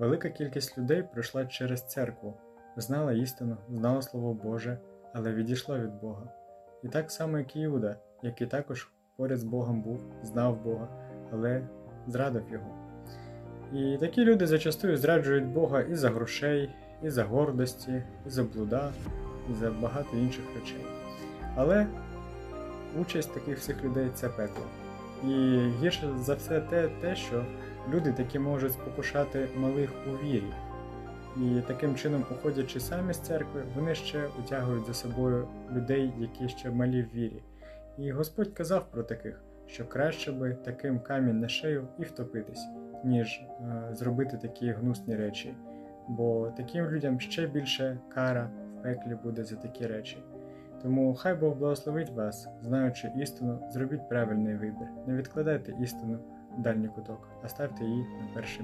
Велика кількість людей пройшла через церкву, знала істину, знала Слово Боже, але відійшла від Бога. І так само, як Іуда, який також поряд з Богом був, знав Бога, але зрадив його. І такі люди зачастую зраджують Бога і за грошей, і за гордості, і за блуда, і за багато інших речей. Але участь таких всіх людей це пекло. І гірше за все те, те, що люди такі можуть спокушати малих у вірі. І таким чином, уходячи самі з церкви, вони ще утягують за собою людей, які ще малі в вірі. І Господь казав про таких, що краще би таким камінь на шею і втопитись, ніж е, зробити такі гнусні речі. Бо таким людям ще більше кара в пеклі буде за такі речі. Тому хай Бог благословить вас, знаючи істину, зробіть правильний вибір. Не відкладайте істину дальній куток, а ставте її на місце.